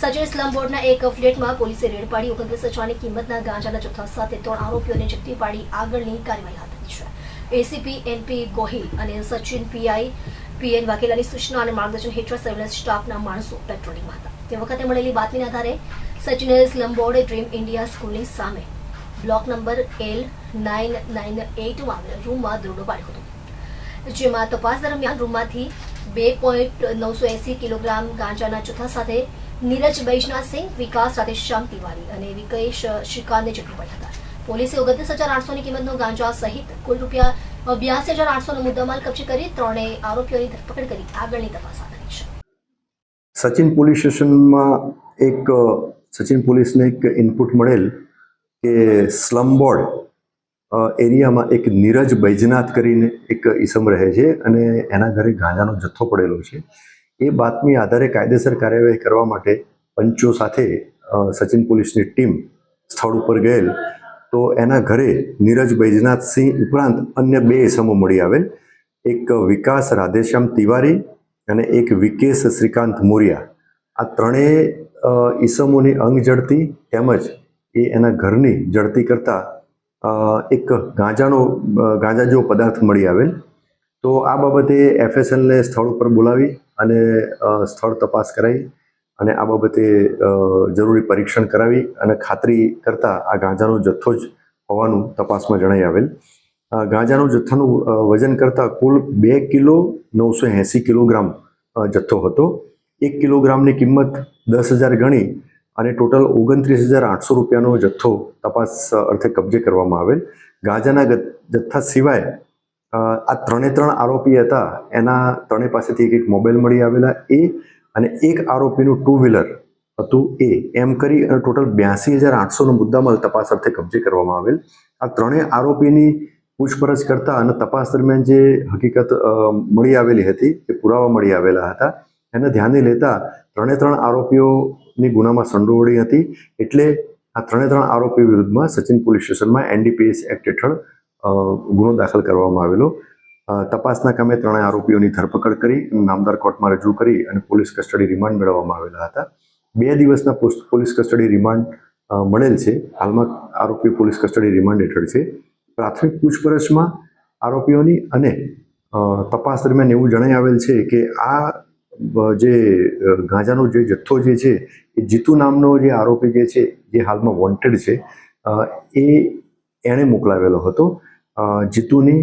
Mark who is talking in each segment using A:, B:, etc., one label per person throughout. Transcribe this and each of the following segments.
A: Sachin slum બોર્ડના એક ફ્લેટમાં પોલીસે રેડ પાડી ઓગણત્રીસ હજારની કિંમતના ગાંજાના જથ્થા સાથે ત્રણ આરોપીઓને ઝડપી પાડી આગળની કાર્યવાહી હાથ ધરી છે. એસીપી એનપી ગોહિલ અને સચિન પીઆઈ પીએન વાઘેલાની સૂચના અને માર્ગદર્શન હેઠળ સર્વેલન્સ સ્ટાફના માણસો પેટ્રોલિંગમાં હતા. તે વખતે મળેલી બાતમીના આધારે સચિને સ્લમ બોર્ડે ડ્રીમ ઇન્ડિયા સ્કૂલની સામે block number L nine nine એટમાં રૂમમાં દરોડો પાડ્યો હતો. જેમાં તપાસ દરમિયાન રૂમમાંથી બે પોઈન્ટ નવસો એસી કિલોગ્રામ ગાંજાના જથ્થા સાથે નીરજ બૈજનાથસિંહ વિકાસ રાધેશ્યામ તિવારી અને વિકેશ શ્રીકાંતને ઝડપી હતા. પોલીસે ઓગણત્રીસ હજાર આઠસોની કિંમતનો ગાંજા સહિત કુલ રૂપિયા બ્યાસી હજાર આઠસોનો મુદ્દામાલ કબજે કરી ત્રણેય આરોપીઓની ધરપકડ કરી. આગળની તપાસ ધરી છે.
B: સચિન પોલીસ સ્ટેશનમાં એક સચિન પોલીસને એક ઇનપુટ મળેલ કે સ્લમ બોર્ડ એરિયામાં એક નીરજ બૈજનાથ કરીને એક ઈસમ રહે છે અને એના ઘરે ગાંજાનો જથ્થો પડેલો છે. એ બાતમી આધારે કાયદેસર કાર્યવાહી કરવા માટે પંચો સાથે સચિન પોલીસની ટીમ સ્થળ ઉપર ગયેલ. તો એના ઘરે નીરજ બૈજનાથસિંહ ઉપરાંત અન્ય બે ઈસમો મળી આવેલ. એક વિકાસ રાધેશ્યામ તિવારી અને એક વિકેશ શ્રીકાંત મોરિયા. આ ત્રણેય ઈસમોની અંગ જડતી તેમજ એ એના ઘરની જડતી કરતાં એક ગાંજાનો ગાંજા જેવો પદાર્થ મળી આવેલ. તો આ બાબતે એફએસએલને સ્થળ ઉપર બોલાવી અને સ્થળ તપાસ કરાવી અને આ બાબતે જરૂરી પરીક્ષણ કરાવી અને ખાતરી કરતાં આ ગાંજાનો જથ્થો જ હોવાનું તપાસમાં જણાઈ આવેલ. ગાંજાનું જથ્થાનું વજન કરતાં કુલ બે કિલો નવસો એંસી કિલોગ્રામ જથ્થો હતો. એક કિલોગ્રામની કિંમત દસ હજાર ગણી અને ટોટલ ઓગણત્રીસ હજાર આઠસો રૂપિયાનો જથ્થો તપાસ અર્થે કબજે કરવામાં આવેલ. ગાંજાના જથ્થા સિવાય આ ત્રણે ત્રણ આરોપી હતા. એના ત્રણેય પાસેથી એક એક મોબાઈલ મળી આવેલા એ અને એક આરોપીનું ટુ વ્હીલર હતું એ. એમ કરી અને ટોટલ બ્યાસી હજાર આઠસોનો મુદ્દામાલ તપાસ અર્થે કબજે કરવામાં આવેલ. આ ત્રણેય આરોપીની પૂછપરછ કરતા અને તપાસ દરમિયાન જે હકીકત મળી આવેલી હતી, એ પુરાવા મળી આવેલા હતા. એને ધ્યાને લેતા ત્રણે ત્રણ આરોપીઓની ગુનામાં સંડોવણી હતી. એટલે આ ત્રણે ત્રણ આરોપીઓ વિરુદ્ધમાં સચિન પોલીસ સ્ટેશનમાં એનડીપીએસ એક્ટ હેઠળ ગુનો દાખલ કરવામાં આવેલો. તપાસના કામે ત્રણેય આરોપીઓની ધરપકડ કરી નામદાર કોર્ટમાં રજૂ કરી અને પોલીસ કસ્ટડી રિમાન્ડ મેળવવામાં આવેલા હતા. બે દિવસના પોલીસ કસ્ટડી રિમાન્ડ મળેલ છે. હાલમાં આરોપી પોલીસ કસ્ટડી રિમાન્ડ હેઠળ છે. પ્રાથમિક પૂછપરછમાં આરોપીઓની અને તપાસ દરમિયાન એવું જણાઈ આવેલ છે કે આ જે ગાંજાનો જે જથ્થો જે છે, એ જીતુ નામનો જે આરોપી જે છે, જે હાલમાં વોન્ટેડ છે એ એણે મોકલાવેલો હતો. જીતુની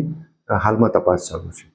B: હાલમાં તપાસ ચાલુ છે.